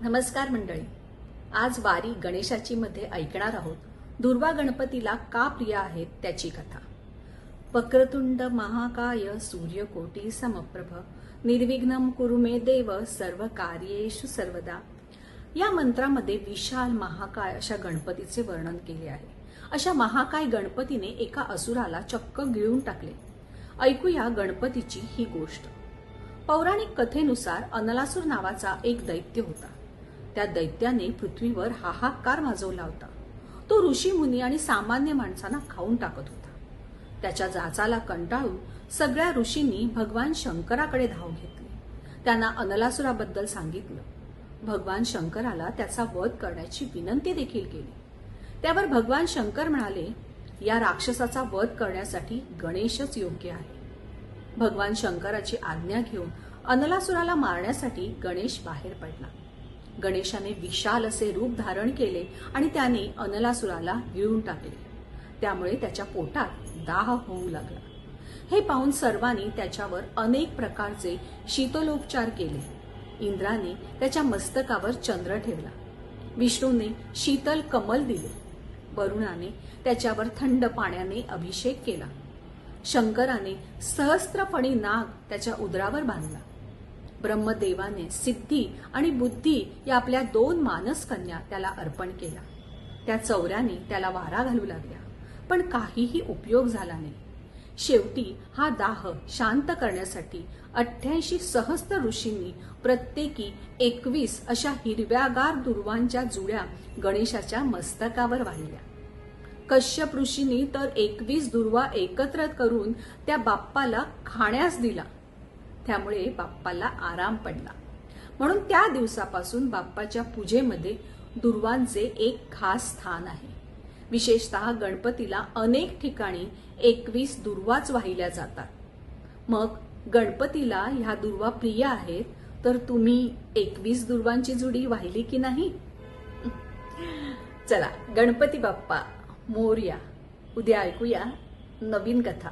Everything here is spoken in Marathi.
नमस्कार मंडळी. आज वारी गणेशाची मध्ये ऐकणार आहोत. दुर्वा गणपतीला का प्रिय आहेत त्याची कथा. वक्रतुंड महाकाय सूर्यकोटी समप्रभ. निर्विघ्नम कुरुमे देव सर्व कार्येषु सर्वदा. या मंत्रामध्ये विशाल महाकाय अशा गणपतीचे वर्णन केले आहे. अशा महाकाय गणपतीने एका असुराला चक्क गिळून टाकले. ऐकूया गणपतीची ही गोष्ट. पौराणिक कथेनुसार अनलासूर नावाचा एक दैत्य होता. त्या दैत्याने पृथ्वीवर हाहाकार माजवला होता. तो ऋषी मुनी आणि सामान्य माणसांना खाऊन टाकत होता. त्याच्या जाचाला कंटाळून सगळ्या ऋषींनी भगवान शंकराकडे धाव घेतली. त्यांना अनलासुराबद्दल सांगितलं. भगवान शंकराला त्याचा वध करण्याची विनंती देखील केली. त्यावर भगवान शंकर म्हणाले या राक्षसाचा वध करण्यासाठी गणेशच योग्य आहे. भगवान शंकराची आज्ञा घेऊन अनलासुराला मारण्यासाठी गणेश बाहेर पडला. गणेशाने विशाल असे रूप धारण केले आणि त्याने अनलासुराला गिळून टाकले. त्यामुळे त्याच्या पोटात दाह होऊ लागला. हे पाहून सर्वांनी त्याच्यावर अनेक प्रकारचे शीतलोपचार केले. इंद्राने त्याच्या मस्तकावर चंद्र ठेवला. विष्णूने शीतल कमल दिले. वरुणाने त्याच्यावर थंड पाण्याने अभिषेक केला. शंकराने सहस्त्रफणी नाग त्याच्या उदरावर बांधला. ब्रह्मदेवाने सिद्धी आणि बुद्धी या आपल्या दोन मानसकन्या त्याला अर्पण केला त्या चौऱ्याने त्याला वारा घालू लागल्या पण काहीही उपयोग झाला नाही. शेवटी हा दाह शांत करण्यासाठी अठ्ठ्याऐंशी सहस्त्र ऋषींनी प्रत्येकी एकवीस अशा हिरव्यागार दुर्वांच्या जुड्या गणेशाच्या मस्तकावर वाहिल्या. कश्यप ऋषींनी तर एकवीस दुर्वा एकत्र करून त्या बाप्पाला खाण्यास दिला. त्यामुळे बाप्पाला आराम पडला. म्हणून त्या दिवसापासून बाप्पाच्या पूजेमध्ये दुर्वांचे एक खास स्थान आहे. विशेषतः गणपतीला अनेक ठिकाणी एकवीस दुर्वाच वाहिल्या जातात. मग गणपतीला ह्या दुर्वा प्रिय आहेत तर तुम्ही एकवीस दुर्वांची जुडी वाहिली की नाही? चला गणपती बाप्पा मोर्या उद्या ऐकूया नवीन कथा.